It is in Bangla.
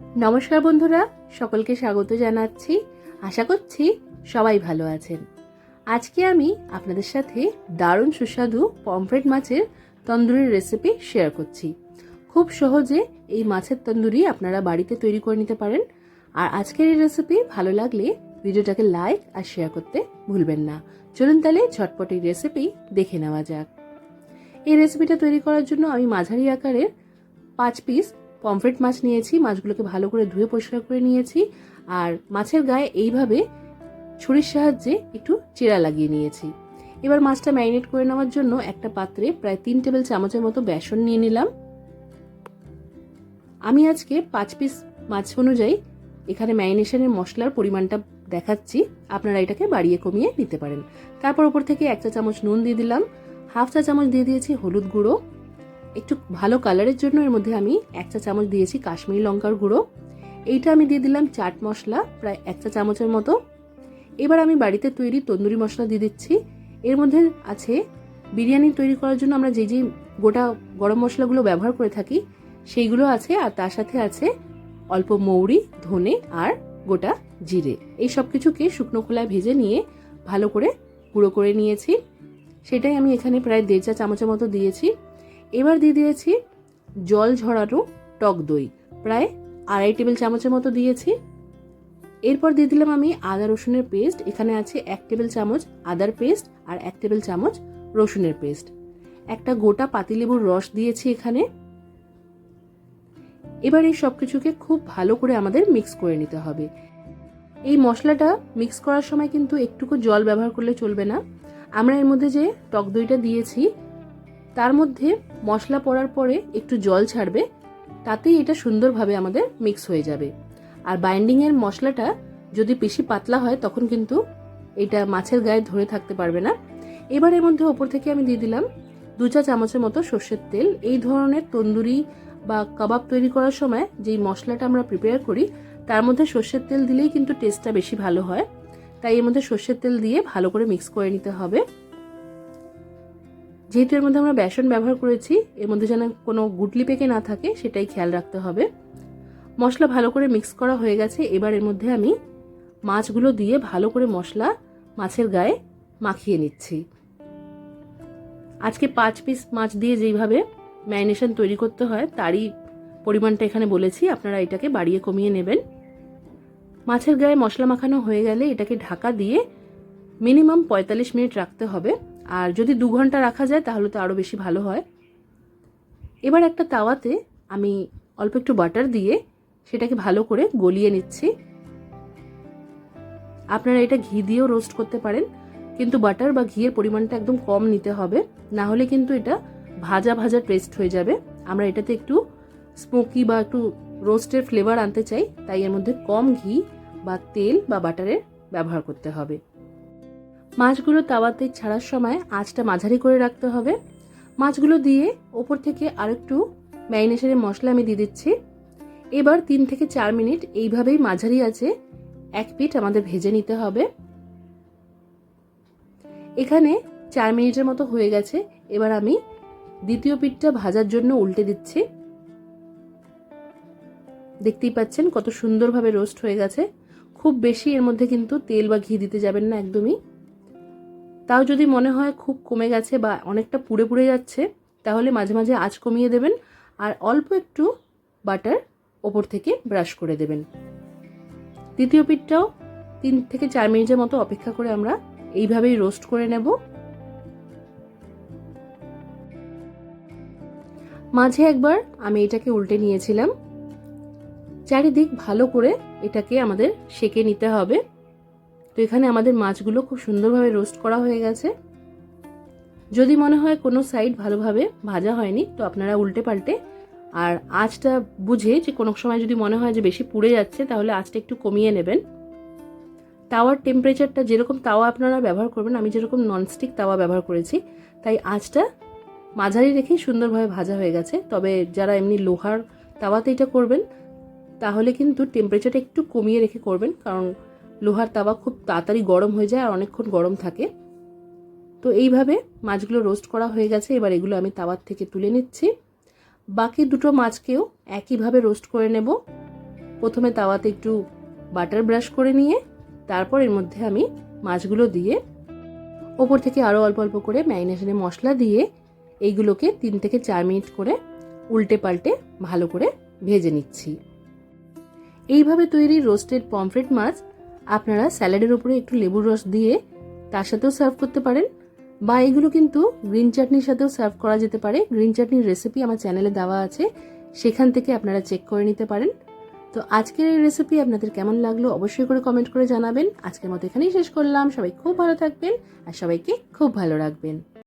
নমস্কার বন্ধুরা, সকলকে স্বাগত জানাচ্ছি। আশা করছি সবাই ভালো আছেন। আজকে আমি আপনাদের সাথে দারুণ সুস্বাদু পমফ্রেট মাছের তন্দুরির রেসিপি শেয়ার করছি। খুব সহজে এই মাছের তন্দুরি আপনারা বাড়িতে তৈরি করে নিতে পারেন। আর আজকের এই রেসিপি ভালো লাগলে ভিডিওটাকে লাইক আর শেয়ার করতে ভুলবেন না। চলুন তাহলে ঝটপট এই রেসিপি দেখে নেওয়া যাক। এই রেসিপিটা তৈরি করার জন্য আমি মাঝারি আকারের পাঁচ পিস পমফ্রেট মাছ নিয়েছি, মাছগুলোকে ভালো করে ধুয়ে পরিষ্কার করে নিয়েছি, আর মাছের গায়ে এইভাবে ছুরির সাহায্যে একটু চেরা লাগিয়ে নিয়েছি। এবার মাছটা ম্যারিনেট করে নেওয়ার জন্য একটা পাত্রে প্রায় তিন টেবিল চামচের মতো বেসন নিয়ে নিলাম। আমি আজকে পাঁচ পিস মাছ অনুযায়ী এখানে ম্যারিনেশনের মশলার পরিমাণটা দেখাচ্ছি। আপনারা এটাকে বাড়িয়ে কমিয়ে নিতে পারেন। তারপর ওপর থেকে এক চা চামচ নুন দিয়ে দিলাম। হাফ চা চামচ দিয়ে দিয়েছি হলুদ গুঁড়ো। একটু ভালো কালারের জন্য এর মধ্যে আমি এক চা চামচ দিয়েছি কাশ্মীরি লঙ্কার গুঁড়ো। এইটা আমি দিয়ে দিলাম চাট মশলা, প্রায় এক চা চামচের মতো। এবার আমি বাড়িতে তৈরি তন্দুরি মশলা দিয়ে দিচ্ছি। এর মধ্যে আছে বিরিয়ানি তৈরি করার জন্য আমরা যে যে গোটা গরম মশলাগুলো ব্যবহার করে থাকি, সেইগুলো আছে আর তার সাথে আছে অল্প মৌরি, ধনে আর গোটা জিরে। এই সব কিছুকে শুকনো খোলায় ভেজে নিয়ে ভালো করে গুঁড়ো করে নিয়েছি। সেটাই আমি এখানে প্রায় দেড় চা চামচের মতো দিয়েছি। এবার দিয়ে দিয়েছি জল ঝরানো টক দই। প্রায় আড়াই টেবিল চামচের মতো দিয়েছি। এরপর দিয়ে দিলাম আমি আদা রসুনের পেস্ট। এখানে আছে এক টেবিল চামচ আদার পেস্ট আর এক টেবিল চামচ রসুনের পেস্ট। একটা গোটা পাতিলেবুর রস দিয়েছি এখানে। এবার এই সব কিছুকে খুব ভালো করে আমাদের মিক্স করে নিতে হবে। এই মশলাটা মিক্স করার সময় কিন্তু একটুকু জল ব্যবহার করলে চলবে না। আমরা এর মধ্যে যে টক দইটা দিয়েছি, তার মধ্যে মশলা পড়ার পরে একটু জল ছাড়বে, তাতেই এটা সুন্দরভাবে আমাদের মিক্স হয়ে যাবে। আর বাইন্ডিংয়ের মশলাটা যদি বেশি পাতলা হয়, তখন কিন্তু এটা মাছের গায়ে ধরে থাকতে পারবে না। এবার এর মধ্যে ওপর থেকে আমি দিয়ে দিলাম দু চা চামচের মতো সর্ষের তেল। এই ধরনের তন্দুরি বা কাবাব তৈরি করার সময় যেই মশলাটা আমরা প্রিপেয়ার করি, তার মধ্যে সর্ষের তেল দিলেই কিন্তু টেস্টটা বেশি ভালো হয়। তাই এর মধ্যে সর্ষের তেল দিয়ে ভালো করে মিক্স করে নিতে হবে। যেহেতু এর মধ্যে আমরা বেসন ব্যবহার করেছি, এর মধ্যে যেন কোনো গুটলি পেকে না থাকে, সেটাই খেয়াল রাখতে হবে। মশলা ভালো করে মিক্স করা হয়ে গেছে, এবার এর মধ্যে আমি মাছগুলো দিয়ে ভালো করে মশলা মাছের গায়ে মাখিয়ে নিচ্ছি। আজকে পাঁচ পিস মাছ দিয়ে যেইভাবে ম্যারিনেশন তৈরি করতে হয়, তারই পরিমাণটা এখানে বলেছি, আপনারা এটাকে বাড়িয়ে কমিয়ে নেবেন। মাছের গায়ে মশলা মাখানো হয়ে গেলে এটাকে ঢাকা দিয়ে মিনিমাম পঁয়তাল্লিশ মিনিট রাখতে হবে। আর যদি দু ঘণ্টা রাখা যায়, তাহলে তো আরও বেশি ভালো হয়। এবার একটা তাওয়াতে আমি অল্প একটু বাটার দিয়ে সেটাকে ভালো করে গলিয়ে নিচ্ছি। আপনারা এটা ঘি দিয়েও রোস্ট করতে পারেন, কিন্তু বাটার বা ঘিয়ের পরিমাণটা একদম কম নিতে হবে। না হলে কিন্তু এটা ভাজা ভাজা টেস্ট হয়ে যাবে। আমরা এটাতে একটু স্মোকি বা একটু রোস্টের ফ্লেভার আনতে চাই, তাই এর মধ্যে কম ঘি বা তেল বা বাটারের ব্যবহার করতে হবে। মাছগুলো তাওয়াতে ছাড়ার সময় আঁচটা মাঝারি করে রাখতে হবে। মাছগুলো দিয়ে ওপর থেকে আরেকটু ম্যারিনেশনের মশলা আমি দিয়ে দিচ্ছি। এবার তিন থেকে চার মিনিট এইভাবেই মাঝারি আছে, এক পিঠ আমাদের ভেজে নিতে হবে। এখানে চার মিনিটের মতো হয়ে গেছে, এবার আমি দ্বিতীয় পিঠটা ভাজার জন্য উল্টে দিচ্ছি। দেখতেই পাচ্ছেন কত সুন্দরভাবে রোস্ট হয়ে গেছে। খুব বেশি এর মধ্যে কিন্তু তেল বা ঘি দিতে যাবেন না একদমই। তাও যদি মনে হয় খুব কমে গেছে বা অনেকটা পুড়ে পুড়ে যাচ্ছে, তাহলে মাঝে মাঝে আঁচ কমিয়ে দেবেন আর অল্প একটু বাটার ওপর থেকে ব্রাশ করে দেবেন। দ্বিতীয় পিঠটাও তিন থেকে চার মিনিটের মতো অপেক্ষা করে আমরা এইভাবেই রোস্ট করে নেব। মাঝে একবার আমি এটাকে উল্টে নিয়েছিলাম। চারিদিক ভালো করে এটাকে আমাদের সেকে নিতে হবে। তো এখানে আমাদের মাছগুলো খুব সুন্দরভাবে রোস্ট করা হয়ে গেছে। যদি মনে হয় কোনো সাইড ভালোভাবে ভাজা হয়নি, তো আপনারা উল্টে পাল্টে আর আঁচটা বুঝে যে কোনো সময় যদি মনে হয় যে বেশি পুড়ে যাচ্ছে, তাহলে আঁচটা একটু কমিয়ে নেবেন। তাওয়ার টেম্পারেচারটা যেরকম তাওয়া আপনারা ব্যবহার করবেন, আমি যেরকম ননস্টিক তাওয়া ব্যবহার করেছি, তাই আঁচটা মাঝারি রেখেই সুন্দরভাবে ভাজা হয়ে গেছে। তবে যারা এমনি লোহার তাওয়াতে এটা করবেন, তাহলে কিন্তু টেম্পারেচারটা একটু কমিয়ে রেখে করবেন, কারণ লোহার তাওয়া খুব তাড়াতাড়ি গরম হয়ে যায় আর অনেকক্ষণ গরম থাকে। তো এইভাবে মাছগুলো রোস্ট করা হয়ে গেছে। এবার এগুলো আমি তাওয়ার থেকে তুলে নিচ্ছি। বাকি দুটো মাছকেও একইভাবে রোস্ট করে নেব। প্রথমে তাওয়াতে একটু বাটার ব্রাশ করে নিয়ে, তারপর এর মধ্যে আমি মাছগুলো দিয়ে, ওপর থেকে আরও অল্প অল্প করে ম্যারিনেশনে মশলা দিয়ে এইগুলোকে তিন থেকে চার মিনিট করে উল্টে পাল্টে ভালো করে ভেজে নিচ্ছি। এইভাবে তৈরি রোস্টেড পমফ্রেট মাছ আপনারা স্যালাডের উপরে একটু লেবুর রস দিয়ে তার সাথেও সার্ভ করতে পারেন, বা এগুলো কিন্তু গ্রিন চাটনির সাথেও সার্ভ করা যেতে পারে। গ্রিন চাটনির রেসিপি আমার চ্যানেলে দেওয়া আছে, সেখান থেকে আপনারা চেক করে নিতে পারেন। তো আজকের এই রেসিপি আপনাদের কেমন লাগল অবশ্যই করে কমেন্ট করে জানাবেন। আজকের মতো এখানেই শেষ করলাম। সবাই খুব ভালো থাকবেন আর সবাইকে খুব ভালো রাখবেন।